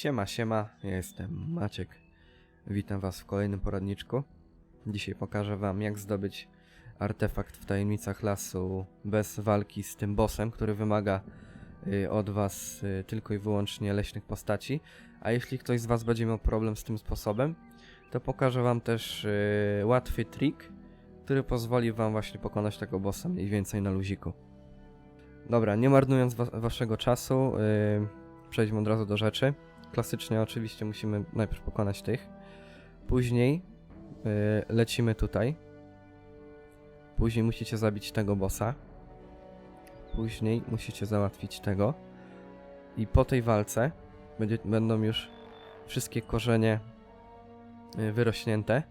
Siema, siema, ja jestem Maciek. Witam was w kolejnym poradniczku. Dzisiaj pokażę wam jak zdobyć artefakt w tajemnicach lasu bez walki z tym bossem, który wymaga y, od was y, tylko i wyłącznie leśnych postaci. A jeśli ktoś z was będzie miał problem z tym sposobem, to pokażę wam też y, łatwy trik, który pozwoli wam właśnie pokonać tego bossa mniej więcej na luziku. Dobra, nie marnując wa waszego czasu, y, przejdźmy od razu do rzeczy. Klasycznie oczywiście musimy najpierw pokonać tych. Później y, lecimy tutaj. Później musicie zabić tego bossa. Później musicie załatwić tego. I po tej walce będzie, będą już wszystkie korzenie y, wyrośnięte.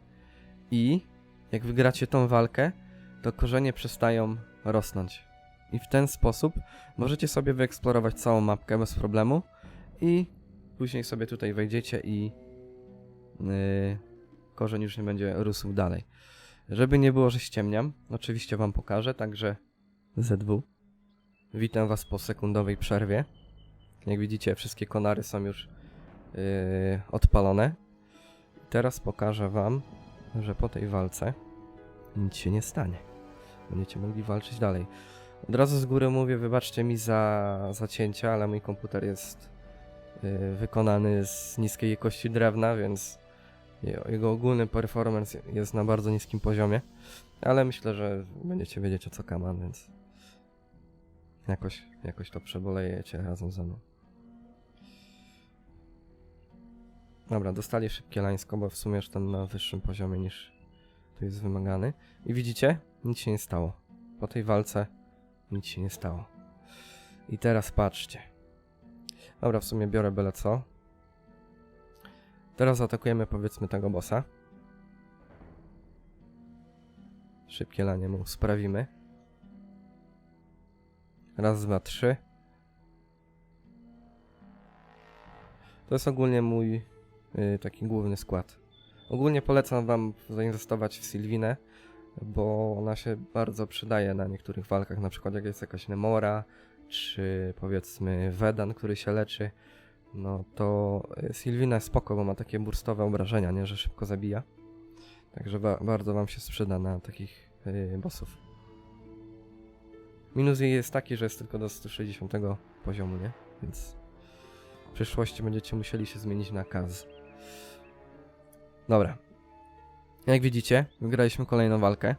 I jak wygracie tą walkę, to korzenie przestają rosnąć. I w ten sposób możecie sobie wyeksplorować całą mapkę bez problemu i później sobie tutaj wejdziecie i yy, korzeń już nie będzie rósł dalej. Żeby nie było, że ściemniam, oczywiście wam pokażę, także ZW. Witam was po sekundowej przerwie. Jak widzicie, wszystkie konary są już yy, odpalone. Teraz pokażę wam, że po tej walce nic się nie stanie. Będziecie mogli walczyć dalej. Od razu z góry mówię, wybaczcie mi za zacięcia, ale mój komputer jest wykonany z niskiej jakości drewna, więc je- jego ogólny performance jest na bardzo niskim poziomie. Ale myślę, że będziecie wiedzieć o co kaman, więc jakoś, jakoś to przebolejecie razem ze mną. Dobra, dostali szybkie lańsko, bo w sumie już ten na wyższym poziomie niż tu jest wymagany. I widzicie? Nic się nie stało. Po tej walce nic się nie stało. I teraz patrzcie. Dobra, w sumie biorę byle co. Teraz atakujemy powiedzmy tego bossa. Szybkie lanie mu sprawimy. Raz, dwa, trzy. To jest ogólnie mój y, taki główny skład. Ogólnie polecam wam zainwestować w Sylwinę, bo ona się bardzo przydaje na niektórych walkach, na przykład jak jest jakaś Nemora, czy powiedzmy Vedan, który się leczy, no to y, Sylwina jest spoko, bo ma takie burstowe obrażenia, nie, że szybko zabija. Także ba bardzo wam się sprzyda na takich y, bossów. Minus jej jest taki, że jest tylko do 160 poziomu, nie? Więc w przyszłości będziecie musieli się zmienić na Kaz. Dobra, jak widzicie, wygraliśmy kolejną walkę.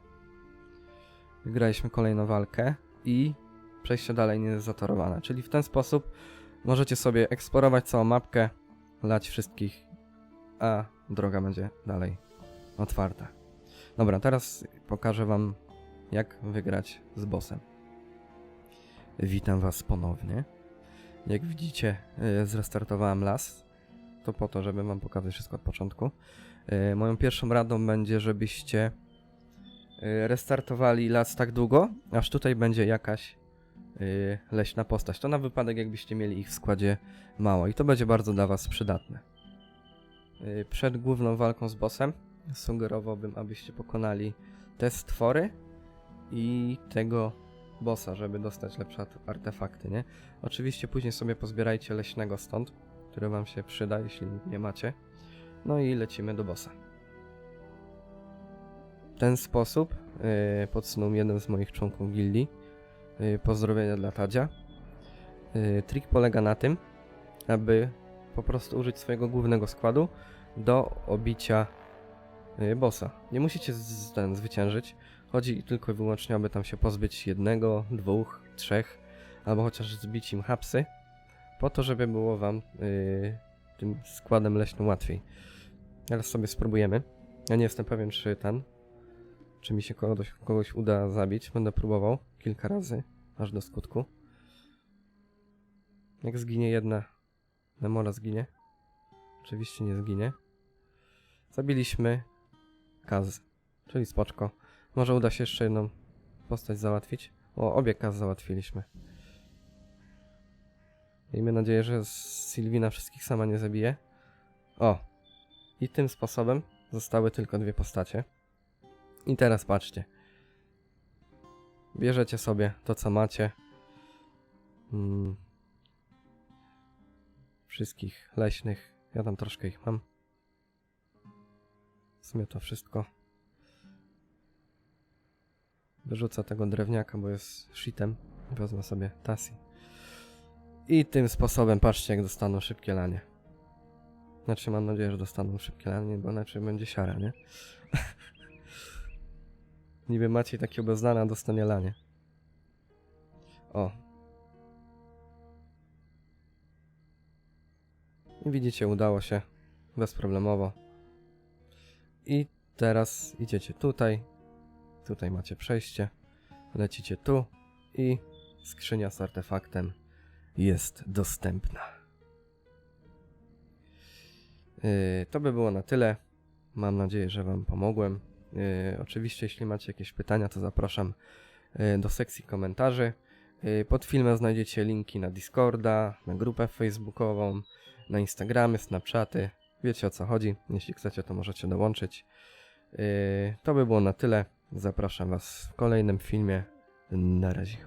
Wygraliśmy kolejną walkę i przejście dalej nie jest zatorowane. Czyli w ten sposób możecie sobie eksplorować całą mapkę, lać wszystkich, a droga będzie dalej otwarta. Dobra, teraz pokażę wam jak wygrać z bossem. Witam was ponownie. Jak widzicie, y, zrestartowałem las. To po to, żeby wam pokazać wszystko od początku. E, Moją pierwszą radą będzie, żebyście e, restartowali las tak długo, aż tutaj będzie jakaś e, leśna postać. To na wypadek, jakbyście mieli ich w składzie mało i to będzie bardzo dla Was przydatne. E, Przed główną walką z bossem sugerowałbym, abyście pokonali te stwory i tego bossa, żeby dostać lepsze art- artefakty, nie? Oczywiście później sobie pozbierajcie leśnego stąd, który Wam się przyda, jeśli nie macie. No i lecimy do bossa. W ten sposób yy, podsunął jeden z moich członków gildii. Yy, pozdrowienia dla Tadzia. Yy, trik polega na tym, aby po prostu użyć swojego głównego składu do obicia yy, bossa. Nie musicie z, ten zwyciężyć. Chodzi tylko i wyłącznie, aby tam się pozbyć jednego, dwóch, trzech, albo chociaż zbić im hapsy, po to, żeby było wam tym składem leśnym łatwiej. Teraz sobie spróbujemy. Ja nie jestem pewien, czy ten, czy mi się kogoś, kogoś uda zabić. Będę próbował kilka razy, aż do skutku. Jak zginie jedna, Nemora zginie. Oczywiście nie zginie. Zabiliśmy Kaz, czyli spoczko. Może uda się jeszcze jedną postać załatwić. O, obie Kaz załatwiliśmy. Miejmy nadzieję, że Sylwina wszystkich sama nie zabije. O! I tym sposobem zostały tylko dwie postacie. I teraz patrzcie. Bierzecie sobie to, co macie. Mm. wszystkich leśnych. Ja tam troszkę ich mam. W sumie to wszystko. Wyrzucę tego drewniaka, bo jest shitem. Wezmę sobie Tasi. I tym sposobem patrzcie, jak dostaną szybkie lanie. Znaczy, mam nadzieję, że dostaną szybkie lanie, bo inaczej będzie siara, nie? Niby Maciej taki obeznany, a dostanie lanie. O. Widzicie, udało się. Bezproblemowo. I teraz idziecie tutaj. Tutaj macie przejście. Lecicie tu i skrzynia z artefaktem jest dostępna. Yy, to by było na tyle. Mam nadzieję, że Wam pomogłem. Yy, oczywiście, jeśli macie jakieś pytania, to zapraszam yy, do sekcji komentarzy. Yy, Pod filmem znajdziecie linki na Discorda, na grupę facebookową, na Instagramy, Snapchaty. Wiecie o co chodzi. Jeśli chcecie, to możecie dołączyć. To by było na tyle. Zapraszam Was w kolejnym filmie. Na razie.